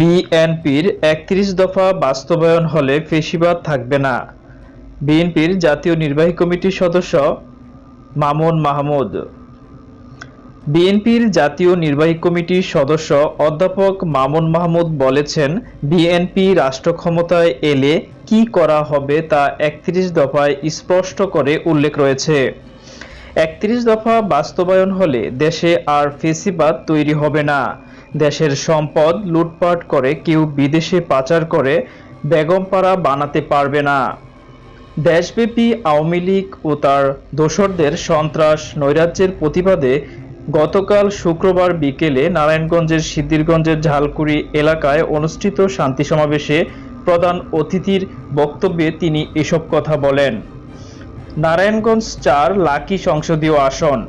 বিএনপির একত্রিশ দফা বাস্তবায়ন হলে ফেসিবাদ থাকবে না। বিএনপির জাতীয় নির্বাহী কমিটির সদস্য মামুন মাহমুদ। বিএনপির জাতীয় নির্বাহী কমিটির সদস্য অধ্যাপক মামুন মাহমুদ বলেছেন, বিএনপি রাষ্ট্র ক্ষমতায় এলে কি করা হবে তা একত্রিশ দফায় স্পষ্ট করে উল্লেখ রয়েছে। একত্রিশ দফা বাস্তবায়ন হলে দেশে আর ফেসিবাদ তৈরি হবে না। দেশের সম্পদ লুটপাট করে কেউ বিদেশে পাচার করে বেগমপাড়া বানাতে পারবে না। দেশব্যাপী আওয়ামী লীগ ও তার দোসরদের সন্ত্রাস নৈরাজ্যের প্রতিবাদে গতকাল শুক্রবার বিকেলে নারায়ণগঞ্জের সিদ্ধিরগঞ্জের ঝালকুড়ি এলাকায় অনুষ্ঠিত শান্তি সমাবেশে প্রধান অতিথির বক্তব্যে তিনি এসব কথা বলেন। নারায়ণগঞ্জ চার লাকি সংসদীয় আসন।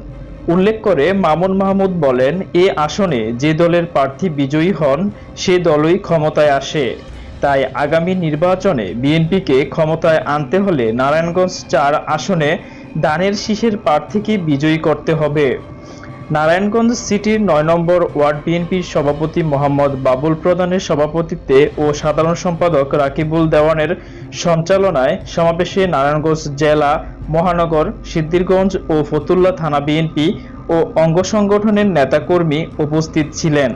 উল্লেখ করে মামুন মাহমুদ বলেন, এ আসনে যে দলের প্রার্থী বিজয়ী হন, সে দলই ক্ষমতায় আসে। তাই আগামী নির্বাচনে বিএনপিকে ক্ষমতায় আনতে হলে নারায়ণগঞ্জ চার আসনে দানের শীষের প্রার্থীকে বিজয়ী করতে হবে। নারায়ণগঞ্জ সিটির নয় নম্বর ওয়ার্ড বিএনপির সভাপতি মোহাম্মদ বাবুল প্রধানের সভাপতিত্বে ও সাধারণ সম্পাদক রাকিবুল দেওয়ানের সঞ্চালনায় সমাবেশে নারায়ণগঞ্জ জেলা, মহানগর, সিদ্ধিরগঞ্জ ও ফতুল্লা থানা বিএনপি ও অঙ্গ সংগঠনের নেতাকর্মী উপস্থিত ছিলেন।